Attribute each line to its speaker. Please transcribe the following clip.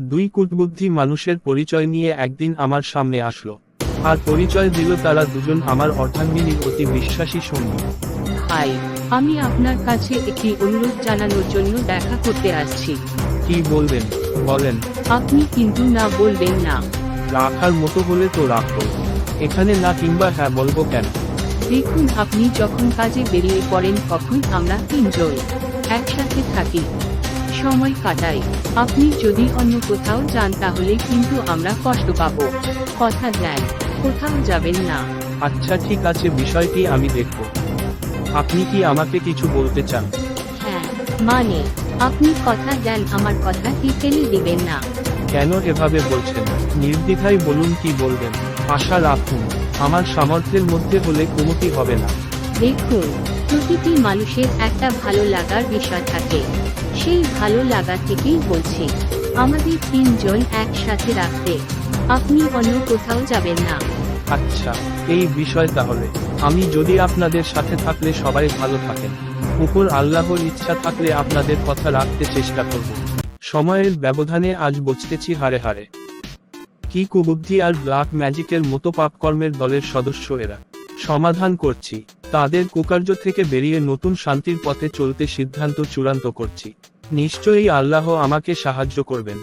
Speaker 1: দুই কূটবুদ্ধি মানুষের পরিচয় নিয়ে একদিন আমার সামনে আসলো। আর পরিচয় দিল তারা দুজন আমার অর্ধাঙ্গিনীর অতি বিশ্বাসী সঙ্গী।
Speaker 2: হাই আমি আপনার কাছে একটি অনুরোধ জানানোর জন্য দেখা করতে আসছি।
Speaker 1: কি বলবেন? বলেন।
Speaker 2: আপনি কিন্তু না বলবেন না।
Speaker 1: রাখার মতো হলে তো রাখো এখানে না কিংবা হ্যাঁ বলব কেন?
Speaker 2: দেখুন আপনি যখন কাজে বেরিয়ে পড়েন তখন আমরা তিনজন একসাথে থাকি। সময় কাটাই। আপনি যদি অন্য কোথাও যান তাহলে কিন্তু আমরা কষ্ট পাবো। কথা দেন কোথাও যাবেন না।
Speaker 1: আচ্ছা ঠিক আছে বিষয়টি আমি দেখব। আপনি কি আমাকে কিছু বলতে চান?
Speaker 2: হ্যাঁ মানে আপনি কথা দেন আমার কথা টিকেলে দিবেন না?
Speaker 1: কেন এভাবে বলছেন? নির্দ্বিধায় বলুন কি বলবেন? আশা রাখুন আমার সামর্থ্যের মধ্যে হলে কুমতি হবে না।
Speaker 2: দেখুন প্রতিটি মানুষের একটা ভালো লাগার বিষয় থাকে। সেই ভালো লাগা থেকেই বলছি, আমাদের তিনজন একসাথে রাখতে আপনি অন্য কোথাও যাবেন না।
Speaker 1: আচ্ছা এই বিষয় তাহলে। আমি যদি আপনাদের সাথে থাকলে সবাই ভালো থাকেন। উপর আল্লাহর ইচ্ছা থাকলে আপনাদের কথা রাখতে চেষ্টা করব। সময়ের ব্যবধানে আজ বচতেছি হারে হারে। কি কুবুদ্ধি আর ব্ল্যাক ম্যাজিকের মতো পাপকর্মের দলের সদস্য এরা। সমাধান করছি। তাদের কুকার্য থেকে বেরিয়ে নতুন শান্তির পথে চলতে সিদ্ধান্ত চূড়ান্ত করছি। নিশ্চয়ই আল্লাহ আমাকে সাহায্য করবেন।